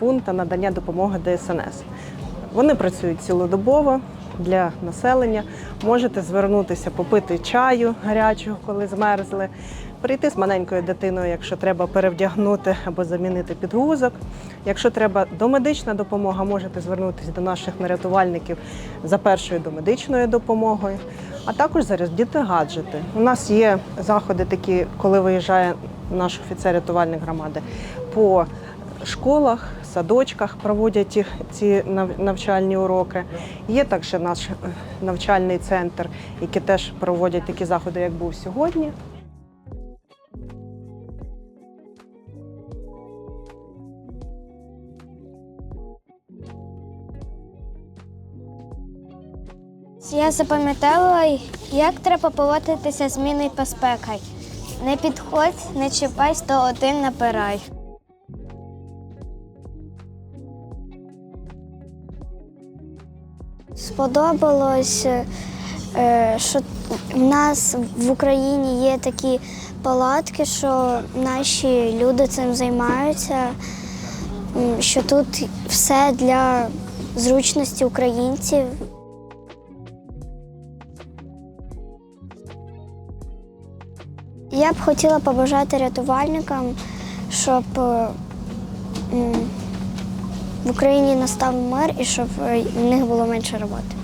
пункт надання допомоги ДСНС. Вони працюють цілодобово для населення. Можете звернутися, попити чаю гарячого, коли змерзли, прийти з маленькою дитиною, якщо треба перевдягнути або замінити підгузок. Якщо треба домедична допомога, можете звернутися до наших рятувальників за першою домедичною допомогою, а також зарядити гаджети. У нас є заходи такі, коли виїжджає наш офіцер рятувальної громади по школах, садочках проводять ці- ці навчальні уроки. Є також наш е, навчальний центр, який теж проводять такі заходи, як був сьогодні. Я запам'ятала, як треба поводитися з міною безпекою. Не підходь, не чіпай 101 напирай. Сподобалось, е, що в нас в Україні є такі палатки, що наші люди цим займаються, що тут все для зручності українців. Я б хотіла побажати рятувальникам, щоб е, в Україні настав мир і щоб е, в них було менше роботи.